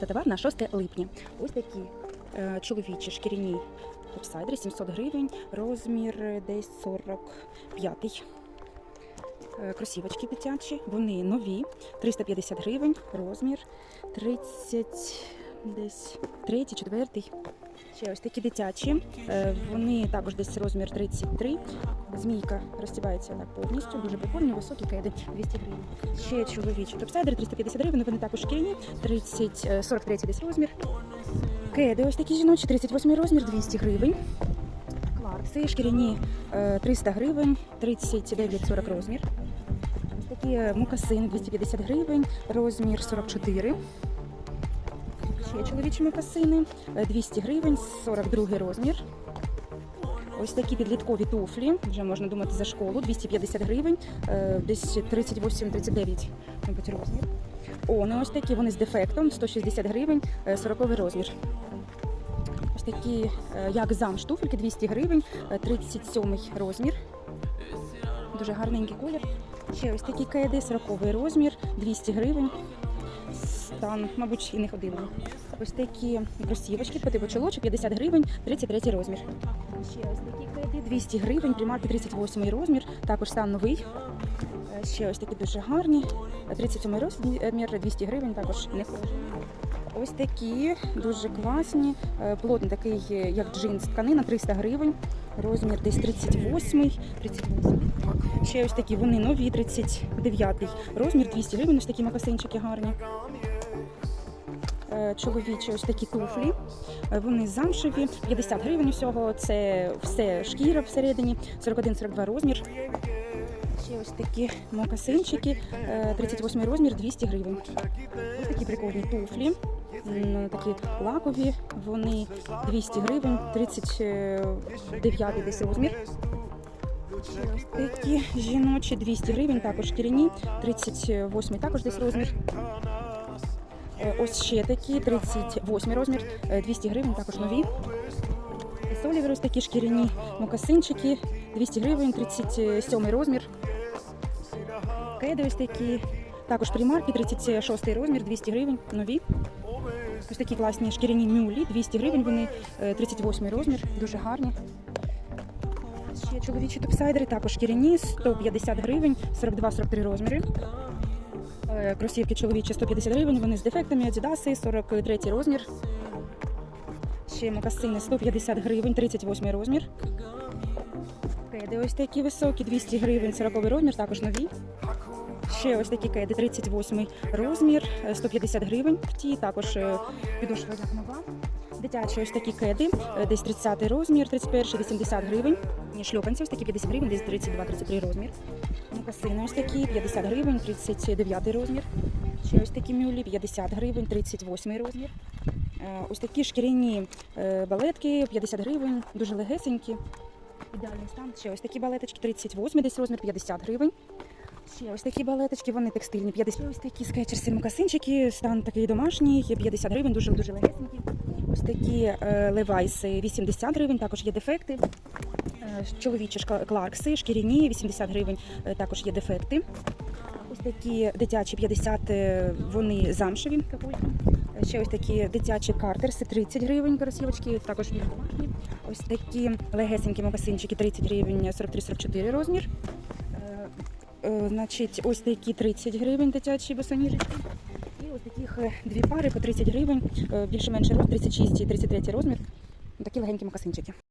Та товар на 6 липня. Ось такі е, чоловічі шкіряні топсайдери 700 гривень, розмір е, десь 45. Е, Кросівочки дитячі, вони нові, 350 гривень, розмір 30, десь 3, 4. Ще ось такі дитячі, е, вони також десь розмір 33. Змійка розтібається так повністю, дуже прикольні, високі кеди, 200 гривень. Ще чоловічі топсайдери 350 гривень, вони також шкіряні, 30, е, 43 десь розмір. Кеди ось такі жіночі, 38 розмір, 200 гривень. Кларкси шкіряні е, 300 гривень, 39-40 розмір. Ось такі е, мукасини 250 гривень, розмір 44. Ще чоловічі мукасини е, 200 гривень, 42 розмір. Ось такі підліткові туфлі, вже можна думати за школу, 250 гривень, е, десь 38-39, мабуть, розмір. Вони ось такі, вони з дефектом, 160 гривень, е, 40 розмір. Ось такі, е, як замш туфельки, 200 гривень, е, 37 розмір. Дуже гарненький колір. Ще ось такі кеди, 40 розмір, 200 гривень. Стан, мабуть, і не ходили. Ось такі кросівочки, по типу чолочок, 50 гривень, 33 розмір. Ще ось такі кеди, 200 гривень, примарки 38 розмір, також стан новий. Е, Ще ось такі дуже гарні. 37 розмір, 200 гривень, також не хожі. Ось такі дуже класні, е, плотний такий, е, як джинс, тканина 300 гривень, розмір десь 38, 38. Так. Ще ось такі, вони нові, 39 розмір, 200 гривень, ось такі макасинчики гарні. Е, Чоловічі ось такі туфлі, Е, вони замшеві, 50 гривень усього, це все шкіра всередині, 41-42 розмір. Ще ось такі мокасинчики, е, 38 розмір, 200 гривень. Ось такі прикольні туфлі, такі лакові, вони 200 гривень, 39 десь розмір. Ось такі жіночі, 200 гривень, також шкіряні, 38 також десь розмір. Е, Ось ще такі, 38 розмір, е, 200 гривень, також нові. Солівер ось такі шкіряні мокасинчики, 200 гривень, 37 розмір. Кеди ось такі, також примарки, 36 розмір, 200 гривень, нові. Ось такі класні шкіряні мюлі, 200 гривень, вони е, 38 розмір, дуже гарні. Ще чоловічі топсайдери, також шкіряні, 150 гривень, 42-43 розміри. Е, Кросівки чоловічі 150 гривень, вони з дефектами, адідаси, 43 розмір. Ще мокасини 150 гривень, 38 розмір. Кеди ось такі високі, 200 гривень, 40 розмір, також нові. Ще ось такі кеди, 38 розмір, е, 150 гривень. Ті також е, підошва як нова. Дитячі ось такі кеди, е, десь 30 розмір, 31, 80 гривень. Шльопанці ось такі 50 гривень, десь 32-33 розмір. Мокасини ось такі, 50 гривень, 39 розмір. Ще ось такі мюлі, 50 гривень, 38 розмір. Е, Ось такі шкіряні е, балетки, 50 гривень, дуже легесенькі. Ідеальний стан. Ще ось такі балеточки, 38 десь розмір, 50 гривень. Ще ось такі балеточки, вони текстильні, 50. Ось такі скетчерси мокасинчики, стан такий домашній, є 50 гривень, дуже дуже легесенькі. Ось такі е, левайси 80 гривень, також є дефекти. Е, Чоловічі кларкси, шкіряні, 80 гривень, е, також є дефекти. Ось такі дитячі 50, е, вони замшеві. Ще ось такі дитячі картерси 30 гривень кросівочки, також є домашні. Ось такі легесенькі мокасинчики 30 гривень, 43-44 розмір. Значить, ось такі 30 гривень дитячі босоніжечки. І ось таких дві пари по 30 гривень, більше-менше роз 36 і 33 розмір. Такі легенькі мокасинчики.